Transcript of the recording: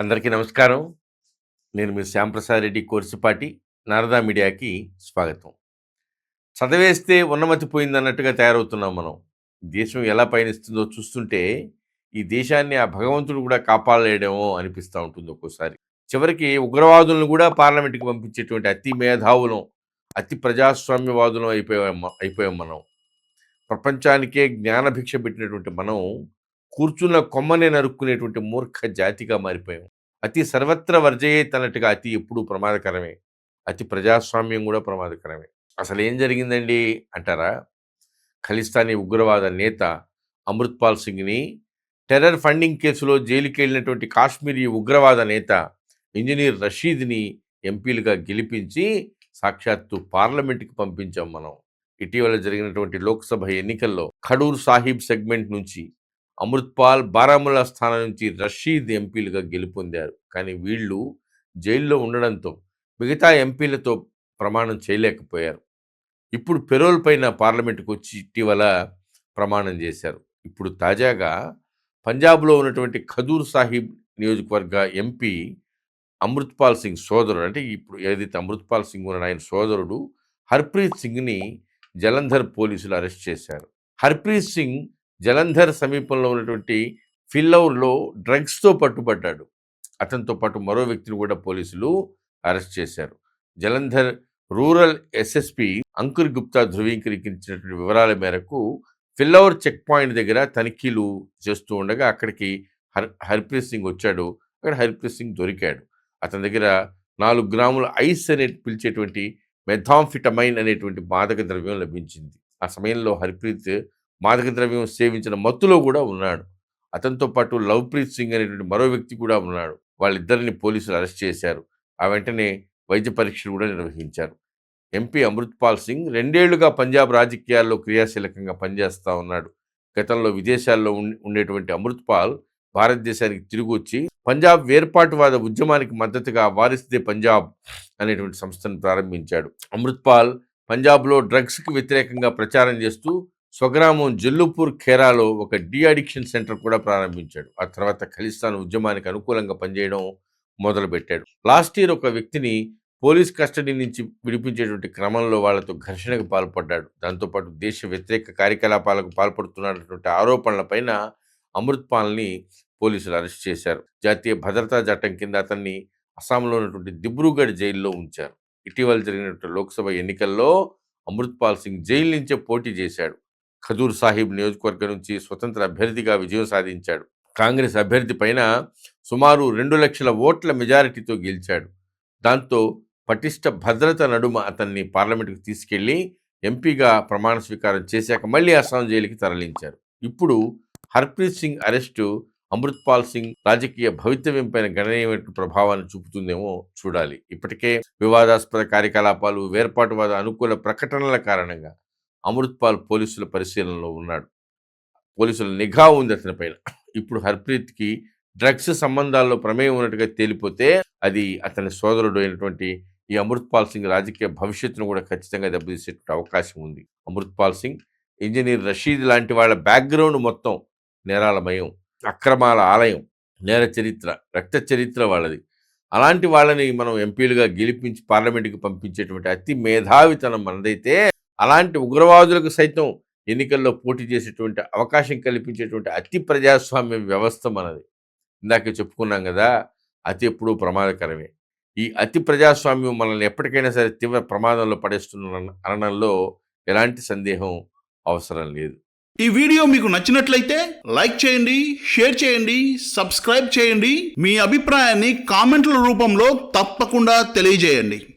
అందరికీ నమస్కారం. నేను మీ శ్యాంప్రసాద్ రెడ్డి కోర్సుపాటి నారదా మీడియాకి స్వాగతం. చదివేస్తే ఉన్నమతి పోయిందన్నట్టుగా తయారవుతున్నాం మనం. దేశం ఎలా పయనిస్తుందో చూస్తుంటే ఈ దేశాన్ని ఆ భగవంతుడు కూడా కాపాడలేడేమో అనిపిస్తూ ఉంటుంది ఒక్కోసారి. చివరికి ఉగ్రవాదులను కూడా పార్లమెంట్కి పంపించేటువంటి అతి మేధావులం అతి ప్రజాస్వామ్యవాదులం అయిపోయాం అయిపోయాం మనం. ప్రపంచానికే జ్ఞానభిక్ష పెట్టినటువంటి మనం కూర్చున్న కొమ్మనే నరుక్కునేటువంటి మూర్ఖ జాతిగా మారిపోయాం. అతి సర్వత్ర వర్జయే అన్నట్టుగా అతి ఎప్పుడూ ప్రమాదకరమే. అతి ప్రజాస్వామ్యం కూడా ప్రమాదకరమే. అసలు ఏం జరిగిందండి అంటారా? ఖలిస్తానీ ఉగ్రవాద నేత అమృత్పాల్ సింగ్ని టెర్రర్ ఫండింగ్ కేసులో జైలుకి వెళ్ళినటువంటి కాశ్మీరీ ఉగ్రవాద నేత ఇంజనీర్ రషీద్ని ఎంపీలుగా గెలిపించి సాక్షాత్తు పార్లమెంట్కి పంపించాం మనం. ఇటీవల జరిగినటువంటి లోక్సభ ఎన్నికల్లో ఖడూర్ సాహిబ్ సెగ్మెంట్ నుంచి అమృత్పాల్ బారాముల్లా స్థానం నుంచి రషీద్ ఎంపీలుగా గెలుపొందారు. కానీ వీళ్ళు జైల్లో ఉండడంతో మిగతా ఎంపీలతో ప్రమాణం చేయలేకపోయారు. ఇప్పుడు పెరోల్ పైన పార్లమెంటుకు వచ్చి ఇటీవల ప్రమాణం చేశారు. ఇప్పుడు తాజాగా పంజాబ్లో ఉన్నటువంటి ఖదూర్ సాహిబ్ నియోజకవర్గ ఎంపీ అమృత్పాల్ సింగ్ సోదరుడు అంటే ఇప్పుడు ఏదైతే అమృత్పాల్ సింగ్ ఉన్న ఆయన సోదరుడు హర్ప్రీత్ సింగ్ని జలంధర్ పోలీసులు అరెస్ట్ చేశారు. హర్ప్రీత్ సింగ్ జలంధర్ సమీపంలో ఉన్నటువంటి ఫిల్లౌర్లో డ్రగ్స్తో పట్టుబడ్డాడు. అతనితో పాటు మరో వ్యక్తిని కూడా పోలీసులు అరెస్ట్ చేశారు. జలంధర్ రూరల్ ఎస్ఎస్పి అంకుర్ గుప్తా ధృవీకరించినటువంటి వివరాల మేరకు ఫిల్లౌర్ చెక్ పాయింట్ దగ్గర తనిఖీలు చేస్తూ ఉండగా అక్కడికి హర్ హర్ప్రీత్ సింగ్ వచ్చాడు. అక్కడ హర్ప్రీత్ సింగ్ దొరికాడు. అతని దగ్గర నాలుగు గ్రాముల ఐస్ అనే పిలిచేటువంటి మెథాంఫిటమైన్ అనేటువంటి మాదక ద్రవ్యం లభించింది. ఆ సమయంలో హర్ప్రీత్ మాదక ద్రవ్యం సేవించిన మత్తులో కూడా ఉన్నాడు. అతనితో పాటు లవ్ప్రీత్ సింగ్ అనేటువంటి మరో వ్యక్తి కూడా ఉన్నాడు. వాళ్ళిద్దరిని పోలీసులు అరెస్ట్ చేశారు. ఆ వెంటనే వైద్య పరీక్షలు కూడా నిర్వహించారు. ఎంపీ అమృత్పాల్ సింగ్ రెండేళ్ళుగా పంజాబ్ రాజకీయాల్లో క్రియాశీలకంగా పనిచేస్తూ ఉన్నాడు. గతంలో విదేశాల్లో ఉం- ఉండేటువంటి అమృత్పాల్ భారతదేశానికి తిరిగి వచ్చి పంజాబ్ వేర్పాటువాద ఉద్యమానికి మద్దతుగా వారిస్తే పంజాబ్ అనేటువంటి సంస్థను ప్రారంభించాడు. అమృత్పాల్ పంజాబ్లో డ్రగ్స్కి వ్యతిరేకంగా ప్రచారం చేస్తూ స్వగ్రామం జల్లుపూర్ ఖేరాలో ఒక డి అడిక్షన్ సెంటర్ కూడా ప్రారంభించాడు. ఆ తర్వాత ఖలిస్తాన్ ఉద్యమానికి అనుకూలంగా పనిచేయడం మొదలుపెట్టాడు. లాస్ట్ ఇయర్ ఒక వ్యక్తిని పోలీస్ కస్టడీ నుంచి విడిపించేటువంటి క్రమంలో వాళ్ళతో ఘర్షణకు పాల్పడ్డాడు. దాంతోపాటు దేశ వ్యతిరేక కార్యకలాపాలకు పాల్పడుతున్నటువంటి ఆరోపణలపైన అమృత్పాల్ని పోలీసులు అరెస్ట్ చేశారు. జాతీయ భద్రతా చట్టం కింద అతన్ని అస్సాంలో ఉన్నటువంటి దిబ్రూగఢ్ జైల్లో ఉంచారు. ఇటీవల జరిగినటువంటి లోక్సభ ఎన్నికల్లో అమృత్పాల్ సింగ్ జైలు నుంచే పోటీ చేశాడు. ఖజూర్ సాహిబ్ నియోజకవర్గం నుంచి స్వతంత్ర అభ్యర్థిగా విజయం సాధించాడు. కాంగ్రెస్ అభ్యర్థి పైన సుమారు రెండు లక్షల ఓట్ల మెజారిటీతో గెలిచాడు. దాంతో పటిష్ట భద్రత నడుమ అతన్ని పార్లమెంటుకు తీసుకెళ్ళి ఎంపీగా ప్రమాణ స్వీకారం చేశాక మళ్ళీ అస్సాం జైలుకి తరలించారు. ఇప్పుడు హర్ప్రీత్ సింగ్ అరెస్టు అమృత్పాల్ సింగ్ రాజకీయ భవితవ్యంపైన గణనీయమైన ప్రభావాన్ని చూపుతుందేమో చూడాలి. ఇప్పటికే వివాదాస్పద కార్యకలాపాలు వేర్పాటువాద అనుకూల ప్రకటనల కారణంగా అమృత్పాల్ పోలీసుల పరిశీలనలో ఉన్నాడు. పోలీసుల నిఘా ఉంది అతని పైన. ఇప్పుడు హర్ప్రీత్కి డ్రగ్స్ సంబంధాల్లో ప్రమేయం ఉన్నట్టుగా తేలిపోతే అది అతని సోదరుడు అయినటువంటి ఈ అమృత్పాల్ సింగ్ రాజకీయ భవిష్యత్తును కూడా ఖచ్చితంగా దెబ్బతీసేటువంటి అవకాశం ఉంది. అమృత్పాల్ సింగ్ ఇంజనీర్ రషీద్ లాంటి వాళ్ళ బ్యాక్గ్రౌండ్ మొత్తం నేరాలమయం అక్రమాల ఆలయం నేర చరిత్ర రక్త చరిత్ర వాళ్ళది. అలాంటి వాళ్ళని మనం ఎంపీలుగా గెలిపించి పార్లమెంటుకి పంపించేటువంటి అతి మేధావితనం మనదైతే అలాంటి ఉగ్రవాదులకు సైతం ఎన్నికల్లో పోటీ చేసేటువంటి అవకాశం కల్పించేటువంటి అతి ప్రజాస్వామ్య వ్యవస్థ మనది. ఇందాక చెప్పుకున్నాం కదా అతి ఎప్పుడూ ప్రమాదకరమే. ఈ అతి ప్రజాస్వామ్యం మనల్ని ఎప్పటికైనా సరే తీవ్ర ప్రమాదంలో పడేస్తున్న అనడంలో ఎలాంటి సందేహం అవసరం లేదు. ఈ వీడియో మీకు నచ్చినట్లయితే లైక్ చేయండి షేర్ చేయండి సబ్స్క్రైబ్ చేయండి. మీ అభిప్రాయాన్ని కామెంట్ల రూపంలో తప్పకుండా తెలియజేయండి.